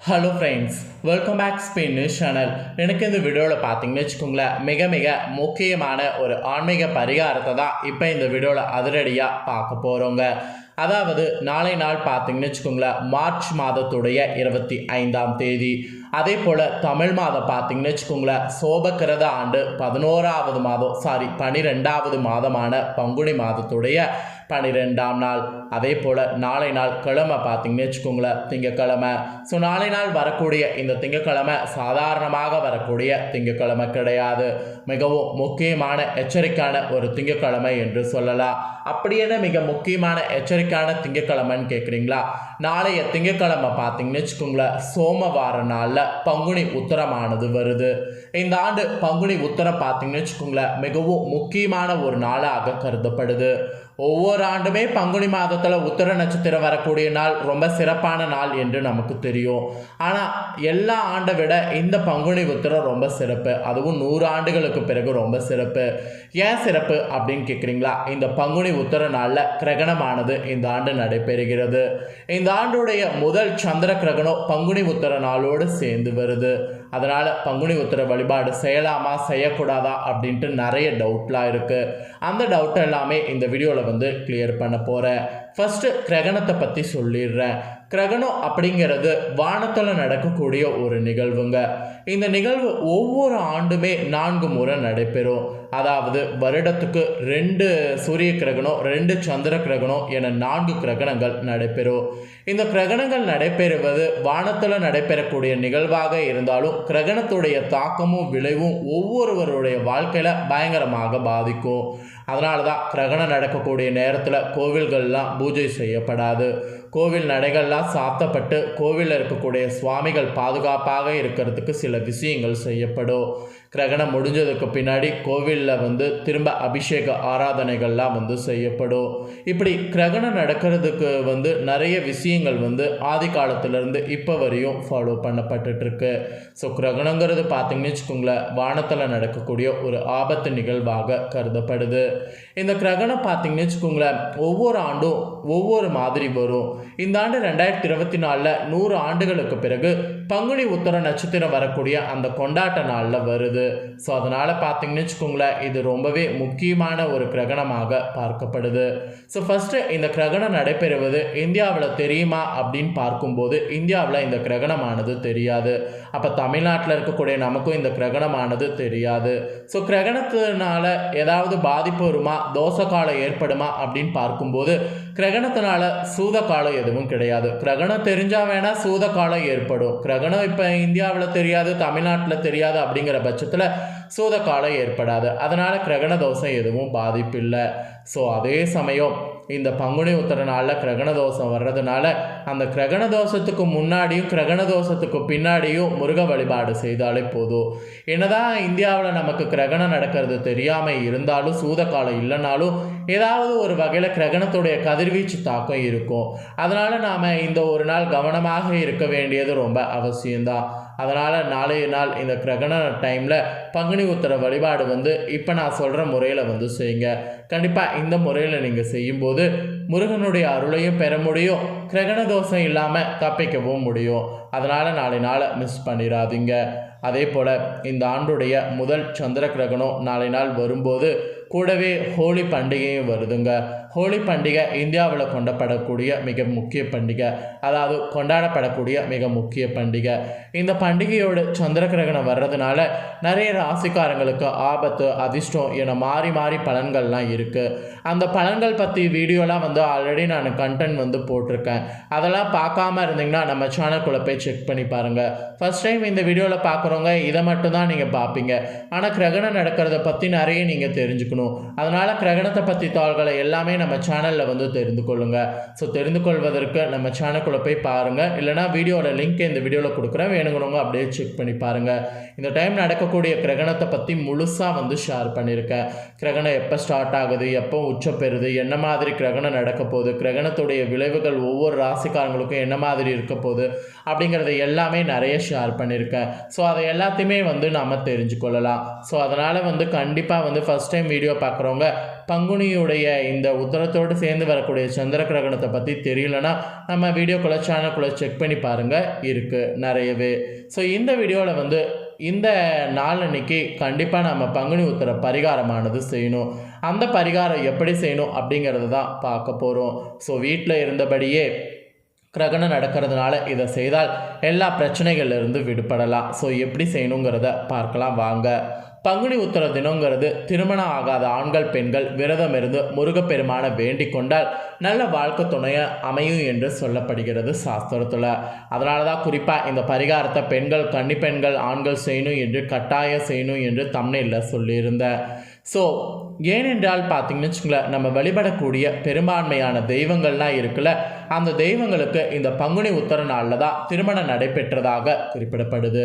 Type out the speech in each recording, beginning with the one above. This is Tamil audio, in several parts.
Hello friends welcome back Spain news channel எனக்கு இந்த வீடியோவில் பார்த்தீங்கன்னு வச்சுக்கோங்களேன் மிக மிக முக்கியமான ஒரு ஆன்மீக பரிகாரத்தை தான் இப்போ இந்த வீடியோவில் அதிரடியாக பார்க்க போகிறோங்க அதாவது நாளை நாள் பார்த்தீங்கன்னு வச்சுக்கோங்களேன் மார்ச் மாதத்துடைய இருபத்தி ஐந்தாம் தேதி. அதே போல் தமிழ் மாதம் பார்த்தீங்கன்னு வச்சுக்கோங்களேன் சோபக்கிரத ஆண்டு பதினோராவது மாதம் சாரி பனிரெண்டாவது மாதமான பங்குனி மாதத்துடைய பனிரெண்டாம் நாள். அதே போல் நாளை நாள் கிழமை பார்த்தீங்கன்னு வச்சுக்கோங்களேன் திங்கக்கிழமை. ஸோ நாளை நாள் வரக்கூடிய இந்த திங்கக்கிழமை சாதாரணமாக வரக்கூடிய திங்கக்கிழமை கிடையாது. மிகவும் முக்கியமான எச்சரிக்கையான ஒரு திங்கக்கிழமை என்று சொல்லலாம். அப்படி என்ன மிக முக்கியமான எச்சரிக்கையான திங்கக்கிழமைன்னு கேட்குறீங்களா? நாளைய திங்கக்கிழமை பார்த்தீங்கன்னு வச்சுக்கோங்களேன் சோமவார நாளில் பங்குனி உத்தரமானது வருது. இந்த ஆண்டு பங்குனி உத்தரம் பார்த்தீங்கன்னு வச்சுக்கோங்களேன் மிகவும் முக்கியமான ஒரு நாளாக கருதப்படுது. ஒவ்வொரு ஆண்டுமே பங்குனி மாதத்தில் உத்தர நட்சத்திரம் வரக்கூடிய நாள் ரொம்ப சிறப்பான நாள் என்று நமக்கு தெரியும். ஆனால் எல்லா ஆண்டை விட இந்த பங்குனி உத்தரம் ரொம்ப சிறப்பு. அதுவும் நூறு ஆண்டுகளுக்கு பிறகு ரொம்ப சிறப்பு. ஏன் சிறப்பு அப்படின்னு கேட்குறீங்களா இந்த பங்குனி உத்தர நாளில் கிரகணமானது இந்த ஆண்டு நடைபெறுகிறது. இந்த ஆண்டுடைய முதல் சந்திர கிரகணம் பங்குனி உத்தர நாளோடு சேர்ந்து வருது. அதனால் பங்குனி உத்திர வழிபாடு செய்யலாமா செய்யக்கூடாதா அப்படின்ட்டு நிறைய டவுட்லாம் இருக்குது அந்த டவுட் எல்லாமே இந்த வீடியோவில் வந்து கிளியர் பண்ண போகிறேன் ஃபஸ்ட்டு கிரகணத்தை பற்றி சொல்லிடுறேன். கிரகணம் அப்படிங்கிறது வானத்தில் நடக்கக்கூடிய ஒரு நிகழ்வுங்க. இந்த நிகழ்வு ஒவ்வொரு ஆண்டுமே நான்கு முறை நடைபெறும். அதாவது வருடத்துக்கு ரெண்டு சூரிய கிரகணம் ரெண்டு சந்திர கிரகணம் என நான்கு கிரகணங்கள் நடைபெறும். இந்த கிரகணங்கள் நடைபெறுவது வானத்தில் நடைபெறக்கூடிய நிகழ்வாக இருந்தாலும் கிரகணத்துடைய தாக்கமும் விளைவும் ஒவ்வொருவருடைய வாழ்க்கையில் பயங்கரமாக பாதிக்கும். அதனால தான் கிரகணம் நடக்கக்கூடிய நேரத்தில் கோவில்கள்லாம் பூஜை செய்யப்படாது. கோவில் நடைகள்லாம் சாத்தப்பட்டு கோவிலில் இருக்கக்கூடிய சுவாமிகள் பாதுகாப்பாக இருக்கிறதுக்கு சில விஷயங்கள் செய்யப்படும். கிரகணம் முடிஞ்சதுக்கு பின்னாடி கோவிலில் வந்து திரும்ப அபிஷேக ஆராதனைகள்லாம் வந்து செய்யப்படும். இப்படி கிரகணம் நடக்கிறதுக்கு வந்து நிறைய விஷயங்கள் வந்து ஆதி காலத்திலேருந்து இப்போ வரையும் ஃபாலோ பண்ணப்பட்டுருக்கு ஸோ கிரகணங்கிறது பார்த்திங்கன்னு வச்சுக்கோங்களேன் வானத்தில் நடக்கக்கூடிய ஒரு ஆபத்து நிகழ்வாக கருதப்படுது. இந்த கிரகணம் பார்த்திங்கன்னு வச்சுக்கோங்களேன் ஒவ்வொரு ஆண்டும் ஒவ்வொரு மாதிரி வரும். இந்த ஆண்டு ரெண்டாயிரத்தி இருபத்தி நாலில் நூறு ஆண்டுகளுக்கு பிறகு பங்குனி உத்தர நட்சத்திரம் வரக்கூடிய அந்த கொண்டாட்ட நாளில் வருது. ஸோ அதனால் பார்த்தீங்கன்னு வச்சுக்கோங்களேன் இது ரொம்பவே முக்கியமான ஒரு கிரகணமாக பார்க்கப்படுது. ஸோ ஃபஸ்ட்டு இந்த கிரகணம் நடைபெறுவது இந்தியாவில் தெரியுமா அப்படின்னு பார்க்கும்போது இந்தியாவில் இந்த கிரகணமானது தெரியாது. அப்போ தமிழ்நாட்டில் இருக்கக்கூடிய நமக்கும் இந்த கிரகணமானது தெரியாது. ஸோ கிரகணத்தினால ஏதாவது பாதிப்பு வருமா? தோசை காலம் ஏற்படுமா? அப்படின்னு பார்க்கும்போது கிரகணத்தினால சூத காலம் எதுவும் கிடையாது. கிரகணம் தெரிஞ்சால் வேணால் சூத காலம் ஏற்படும் கிரகணம் இப்போ இந்தியாவில் தெரியாது தமிழ்நாட்டில் தெரியாது அப்படிங்கிற பட்சத்தில் சூத காலம் ஏற்படாது. அதனால் கிரகண தோஷம் எதுவும் பாதிப்பு இல்லை ஸோ அதே சமயம் இந்த பங்குனி உத்தர நாளில் கிரகண தோஷம் வர்றதுனால அந்த கிரகண தோஷத்துக்கு முன்னாடியும் கிரகண தோஷத்துக்கு பின்னாடியும் முருக வழிபாடு செய்தாலே போதும். என்னதான் இந்தியாவில் நமக்கு கிரகணம் நடக்கிறது தெரியாமல் இருந்தாலும் சூத காலம் இல்லைனாலும் ஏதாவது ஒரு வகையில் கிரகணத்துடைய கதிர்வீச்சு தாக்கம் இருக்கும். அதனால் நாம் இந்த ஒரு நாள் கவனமாக இருக்க வேண்டியது ரொம்ப அவசியம்தான். அதனால் நாளைய நாள் இந்த கிரகண டைமில் பங்குனி உத்தர வழிபாடு வந்து இப்போ நான் சொல்கிற முறையில் வந்து செய்யுங்க. கண்டிப்பாக இந்த முறையில் நீங்கள் செய்யும்போது முருகனுடைய அருளையும் பெற முடியும். கிரகண தோஷம் இல்லாமல் தப்பிக்கவும் முடியும். அதனால் நாளை நாளை மிஸ் பண்ணிடாதீங்க அதே போல் இந்த ஆண்டுடைய முதல் சந்திர கிரகணம் நாளை நாள் வரும்போது கூடவே ஹோலி பண்டிகையும் வருதுங்க. ஹோலி பண்டிகை இந்தியாவில் கொண்டாடப்படக்கூடிய மிக முக்கிய பண்டிகை. அதாவது கொண்டாடப்படக்கூடிய மிக முக்கிய பண்டிகை. இந்த பண்டிகையோட சந்திர கிரகணம் வர்றதுனால நிறைய ராசிக்காரங்களுக்கு ஆபத்து அதிர்ஷ்டம் என மாறி மாறி பலன்கள்லாம் இருக்குது அந்த பலன்கள் பற்றி வீடியோலாம் வந்து ஆல்ரெடி நான் கண்டென்ட் வந்து போட்டிருக்கேன். அதெல்லாம் பார்க்காம இருந்தீங்கன்னா நம்ம சேனல்குள்ளே போய் செக் பண்ணி பாருங்கள் ஃபஸ்ட் டைம் இந்த வீடியோவில் பார்க்குறவங்க இதை மட்டும் தான் நீங்கள் பார்ப்பீங்க. ஆனால் கிரகணம் நடக்கிறத பற்றி நிறைய நீங்கள் தெரிஞ்சுக்கணும். அதனால் கிரகணத்தை பற்றி தாள்களை எல்லாமே நம்ம சேனலில் வந்து தெரிந்து கொள்ளுங்கள் ஸோ தெரிந்து கொள்வதற்கு நம்ம சேனலுக்குள்ளே போய் பாருங்கள் இல்லைனா வீடியோட லிங்க் இந்த வீடியோவில் கொடுக்குறேன். வேணுங்கிறவங்க அப்படியே செக் பண்ணி பாருங்கள் இந்த டைம் நடக்கக்கூடிய கிரகணத்தை பற்றி முழுசாக வந்து ஷேர் பண்ணியிருக்கேன் கிரகணம் எப்போ ஸ்டார்ட் ஆகுது எப்போ உச்சம் பெறுது என்ன மாதிரி கிரகணம் நடக்க போகுது கிரகணத்துடைய விளைவுகள் ஒவ்வொரு ராசிக்காரங்களுக்கும் என்ன மாதிரி இருக்க போகுது அப்படிங்கிறத எல்லாமே நிறைய ஷேர் பண்ணியிருக்கேன். ஸோ அதை எல்லாத்தையுமே வந்து நம்ம தெரிஞ்சுக்கொள்ளலாம். ஸோ அதனால் வந்து கண்டிப்பாக வந்து ஃபஸ்ட் டைம் வீடியோ பார்க்குறவங்க பங்குனியுடைய இந்த உத்தரத்தோடு சேர்ந்து வரக்கூடிய சந்திர கிரகணத்தை பற்றி தெரியலனா நம்ம வீடியோக்குள்ளே சேனலுக்குள்ளே செக் பண்ணி பாருங்கள் இருக்குது நிறையவே. ஸோ இந்த வீடியோவில் வந்து இந்த நாள் அன்னைக்கு கண்டிப்பாக நம்ம பங்குனி உத்தர பரிகாரமானது செய்யணும். அந்த பரிகாரம் எப்படி செய்யணும் அப்படிங்கிறது தான் பார்க்க போகிறோம் ஸோ வீட்டில் இருந்தபடியே கிரகணம் நடக்கிறதுனால இதை செய்தால் எல்லா பிரச்சனைகள்லேருந்து விடுபடலாம். ஸோ எப்படி செய்யணுங்கிறத பார்க்கலாம் வாங்க. பங்குனி உத்தர தினங்கிறது திருமணம் ஆகாத ஆண்கள் பெண்கள் விரதம் இருந்து முருகப்பெருமான வேண்டிக் கொண்டால் நல்ல வாழ்க்கை துணைய அமையும் என்று சொல்லப்படுகிறது சாஸ்திரத்தில். அதனால தான் குறிப்பாக இந்த பரிகாரத்தை பெண்கள் கன்னி பெண்கள் ஆண்கள் செய்யணும் என்று கட்டாயம் செய்யணும் என்று தமிழில் சொல்லியிருந்தேன். ஸோ ஏனென்றால் பார்த்தீங்கன்னு வச்சுங்களேன் நம்ம வழிபடக்கூடிய பெரும்பான்மையான தெய்வங்கள்லாம் இருக்குல்ல அந்த தெய்வங்களுக்கு இந்த பங்குனி உத்தர நாளில் தான் திருமணம் நடைபெற்றதாக குறிப்பிடப்படுது.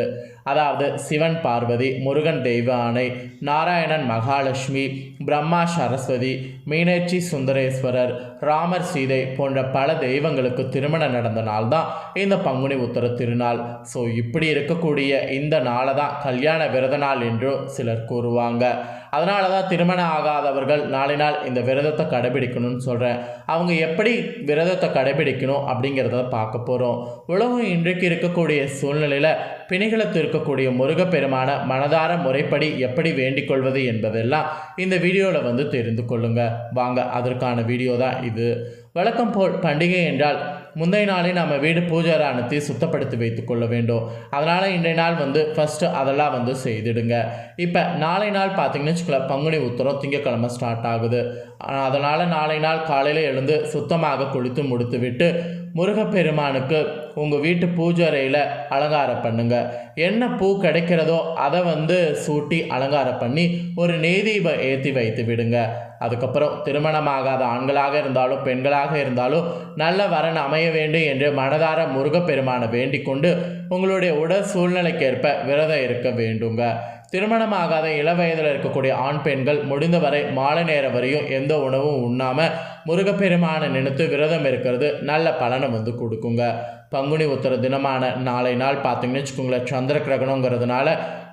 அதாவது சிவன் பார்வதி முருகன் தெய்வ ஆணை நாராயணன் மகாலட்சுமி பிரம்மா சரஸ்வதி மீனாட்சி சுந்தரேஸ்வரர் ராமர் சீதை போன்ற பல தெய்வங்களுக்கு திருமணம் நடந்த நாள் தான் இந்த பங்குனி உத்தர திருநாள். ஸோ இப்படி இருக்கக்கூடிய இந்த நாளை தான் கல்யாண விரத நாள் என்றும் சிலர் கூறுவாங்க. அதனால தான் திருமணம் ஆகாதவர்கள் நாளை நாள் இந்த விரதத்தை கடைபிடிக்கணும்னு சொல்கிறேன் அவங்க எப்படி விரதத்தை கடைபிடிக்கணும் அப்படிங்கிறத பார்க்க போகிறோம் உலகம் இன்றைக்கு இருக்கக்கூடிய சூழ்நிலையில் பிணிகளத்து இருக்கக்கூடிய முருகப்பெருமான மனதார முறைப்படி எப்படி வேண்டிக் கொள்வது என்பதெல்லாம் இந்த வீடியோவில் வந்து தெரிந்து கொள்ளுங்கள் வாங்க அதற்கான வீடியோ தான் இது. வழக்கம் போல் பண்டிகை என்றால் முந்தைய நாளே நம்ம வீடு பூஜை ராணத்தை சுத்தப்படுத்தி வைத்து கொள்ள வேண்டும். அதனால் இன்றைய நாள் வந்து ஃபஸ்ட்டு அதெல்லாம் வந்து செய்திடுங்க. இப்போ நாளை நாள் பார்த்தீங்கன்னு வச்சுக்கோங்களேன் பங்குனி உத்தரம் திங்கக்கிழமை ஸ்டார்ட் ஆகுது. அதனால் நாளை நாள் காலையில் எழுந்து சுத்தமாக குளித்து முடித்து விட்டு முருகப்பெருமானுக்கு உங்கள் வீட்டு பூஜறையில் அலங்காரம் பண்ணுங்க. என்ன பூ கிடைக்கிறதோ அதை வந்து சூட்டி அலங்காரம் பண்ணி ஒரு நெய்தீபம் ஏற்றி வைத்து விடுங்க. அதுக்கப்புறம் திருமணமாகாத ஆண்களாக இருந்தாலும் பெண்களாக இருந்தாலும் நல்ல வரன் அமைய வேண்டும் என்று மனதார முருகப்பெருமானை வேண்டிக் கொண்டு உங்களுடைய உடல் சூழ்நிலைக்கேற்ப விரதம் இருக்க வேண்டுங்க. திருமணமாகாத இள வயதில் இருக்கக்கூடிய ஆண் பெண்கள் முடிந்தவரை மாலை நேரம் வரையும் எந்த உணவும் உண்ணாமல் முருகப்பெருமானை நினைத்து விரதம் இருக்கிறது. நல்ல பலனை வந்து கொடுக்குங்க. பங்குனி உத்தர தினமான நாளை நாள் பார்த்தீங்கன்னு வச்சுக்கோங்களேன் சந்திர கிரகணங்கிறதுனால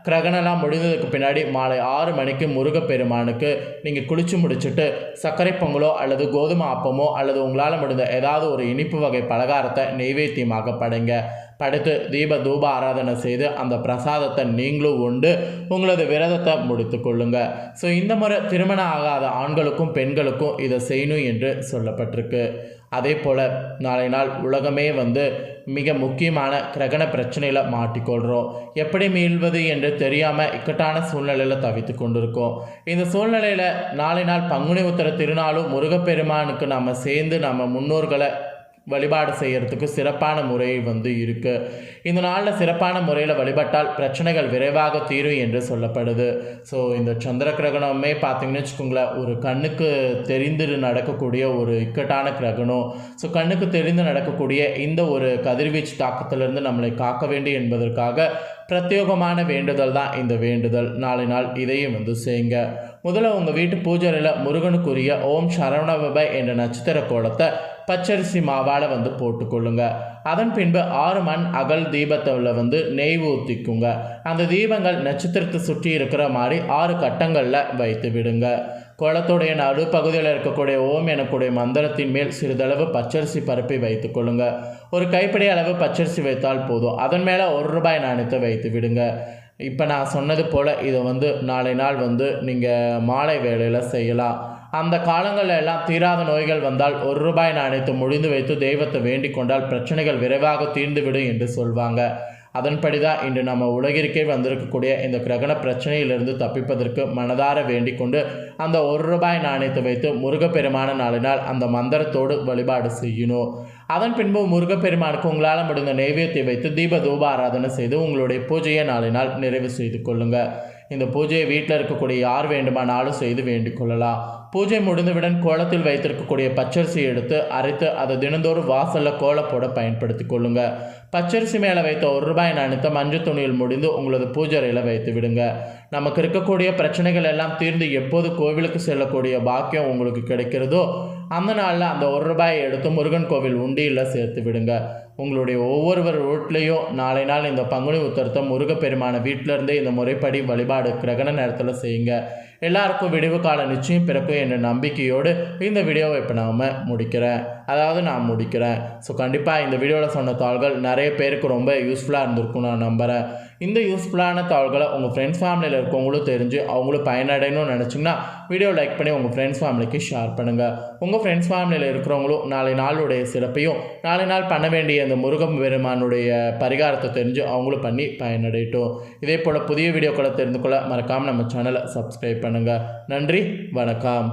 கிரகணம்லாம் முடிந்ததுக்கு பின்னாடி மாலை ஆறு மணிக்கு முருகப்பெருமானுக்கு நீங்கள் குளித்து முடிச்சுட்டு சர்க்கரை பொங்கலோ அல்லது கோதுமை அப்பமோ அல்லது உங்களால் முடிந்த ஏதாவது ஒரு இனிப்பு வகை பலகாரத்தை நெய்வேத்தியமாக படைங்க. படுத்து தீப தூப ஆராதனை செய்து அந்த பிரசாதத்தை நீங்களும் உண்டு உங்களது விரதத்தை முடித்து கொள்ளுங்க. ஸோ இந்த முறை திருமணம் ஆகாத ஆண்களுக்கும் பெண்களுக்கும் இதை செய்யணும் என்று சொல்லப்பட்டிருக்கு. அதே போல் நாளை நாள் உலகமே வந்து மிக முக்கியமான கிரகண பிரச்சனையில் மாட்டிக்கொள்கிறோம் எப்படி மீள்வது என்று தெரியாமல் இக்கட்டான சூழ்நிலையில் தவித்து கொண்டிருக்கோம். இந்த சூழ்நிலையில் நாளை நாள் பங்குனி உத்தர திருநாளும் முருகப்பெருமானுக்கு நம்ம சேர்ந்து நம்ம முன்னோர்களை வழிபாடு செய்கிறதுக்கு சிறப்பான முறை வந்து இருக்குது இந்த நாளில் சிறப்பான முறையில் வழிபட்டால் பிரச்சனைகள் விரைவாக தீரும் என்று சொல்லப்படுது. ஸோ இந்த சந்திர கிரகணமே பார்த்திங்கன்னு வச்சுக்கோங்களேன் ஒரு கண்ணுக்கு தெரிந்து நடக்கக்கூடிய ஒரு இக்கட்டான கிரகணம். ஸோ கண்ணுக்கு தெரிந்து நடக்கக்கூடிய இந்த ஒரு கதிர்வீச்சு தாக்கத்திலிருந்து நம்மளை காக்க வேண்டும் என்பதற்காக பிரத்யேகமான வேண்டுதல் தான் இந்த வேண்டுதல். நாளை நாள் இதையும் வந்து செய்யுங்க. முதல்ல உங்கள் வீட்டு பூஜையில் முருகனுக்குரிய ஓம் சரவணபப என்ற நட்சத்திர கோலத்தை பச்சரிசி மாவால் வந்து போட்டுக்கொள்ளுங்க. அதன் பின்பு ஆறு மண் அகல் தீபத்தில் வந்து நெய் ஊற்றிக்குங்க அந்த தீபங்கள் நட்சத்திரத்தை சுற்றி இருக்கிற மாதிரி ஆறு கட்டங்களில் வைத்து விடுங்க. குளத்துடைய நடுப்பகுதியில் இருக்கக்கூடிய ஓம் எனக்கூடிய மந்திரத்தின் மேல் சிறிதளவு பச்சரிசி பருப்பை வைத்துக் கொள்ளுங்க. ஒரு கைப்பிடி அளவு பச்சரிசி வைத்தால் போதும். அதன் மேலே ஒரு ரூபாய் நாணயத்தை வைத்து விடுங்க. இப்போ நான் சொன்னது போல் இதை வந்து நாளை நாள் வந்து நீங்கள் மாலை வேளையில் செய்யலாம். அந்த காலங்களில் எல்லாம் தீராத நோய்கள் வந்தால் ஒரு ரூபாய் நாணயத்தை முடிந்து வைத்து தெய்வத்தை வேண்டிக் கொண்டால் பிரச்சனைகள் விரைவாக தீர்ந்துவிடும் என்று சொல்வாங்க. அதன்படி தான் இன்று நம்ம உலகிற்கே வந்திருக்கக்கூடிய இந்த கிரகண பிரச்சனையிலிருந்து தப்பிப்பதற்கு மனதார வேண்டிக் கொண்டு அந்த ஒரு ரூபாய் நாணயத்தை வைத்து முருகப்பெருமான நாளினால் அந்த மந்திரத்தோடு வழிபாடு செய்யணும் அதன் பின்பு முருகப்பெருமானுக்கு உங்களால் முடிந்த நைவேத்தியை வைத்து தீப தூப ஆராதனை செய்து உங்களுடைய பூஜையை நாளினால் நிறைவு செய்து கொள்ளுங்கள் இந்த பூஜையை வீட்டில் இருக்கக்கூடிய யார் வேண்டுமானாலும் செய்து வேண்டிக் கொள்ளலாம். பூஜை முடிந்தவுடன் கோலத்தில் வைத்திருக்கக்கூடிய பச்சரிசி எடுத்து அரைத்து அதை தினந்தோறும் வாசலில் கோலப்போட பயன்படுத்தி கொள்ளுங்க. பச்சரிசி மேலே வைத்த ஒரு ரூபாய் நாணயத்தை மஞ்சள் துணியில் முடிந்து உங்களது பூஜரையில் வைத்து விடுங்க. நமக்கு இருக்கக்கூடிய பிரச்சனைகள் எல்லாம் தீர்ந்து எப்போது கோவிலுக்கு செல்லக்கூடிய பாக்கியம் உங்களுக்கு கிடைக்கிறதோ அந்த நாளில் அந்த ஒரு ரூபாயை எடுத்து முருகன் கோவில் உண்டியில் சேர்த்து விடுங்க. உங்களுடைய ஒவ்வொருவர் வீட்லேயும் நாளை நாள் இந்த பங்குனி உத்தரத்தை முருகப்பெருமான வீட்டிலேருந்தே இந்த முறைப்படி வழிபாடு கிரகண நேரத்தில் செய்யுங்க. எல்லாருக்கும் விடிவு கால நிச்சயம் பிறக்கும் என்ற நம்பிக்கையோடு இந்த வீடியோவை இப்போ நாம் முடிக்கிறேன். அதாவது நான் முடிக்கிறேன். ஸோ கண்டிப்பாக இந்த வீடியோவில் சொன்ன தாள்கள் நிறைய பேருக்கு ரொம்ப யூஸ்ஃபுல்லாக இருந்திருக்கும் நான் நம்புகிறேன் இந்த யூஸ்ஃபுல்லான தாள்களை உங்கள் ஃப்ரெண்ட்ஸ் ஃபேமிலியில் இருக்கவங்களும் தெரிஞ்சு அவங்களும் பயனடையணும்னு நினச்சிங்கன்னா வீடியோ லைக் பண்ணி உங்கள் ஃப்ரெண்ட்ஸ் ஃபேமிலிக்கு ஷேர் பண்ணுங்கள் உங்கள் ஃப்ரெண்ட்ஸ் ஃபேமிலியில் இருக்கிறவங்களும் நாளை நாளுடைய சிறப்பையும் நாளை நாள் பண்ண வேண்டிய இந்த முருகன் பெருமானுடைய பரிகாரத்தை தெரிஞ்சு அவங்களும் பண்ணி பயனடையட்டும். இதே போல் புதிய வீடியோக்களை தெரிந்து கொள்ள மறக்காமல் நம்ம சேனலை சப்ஸ்கிரைப் பண்ணுங்கள் நன்றி வணக்கம்.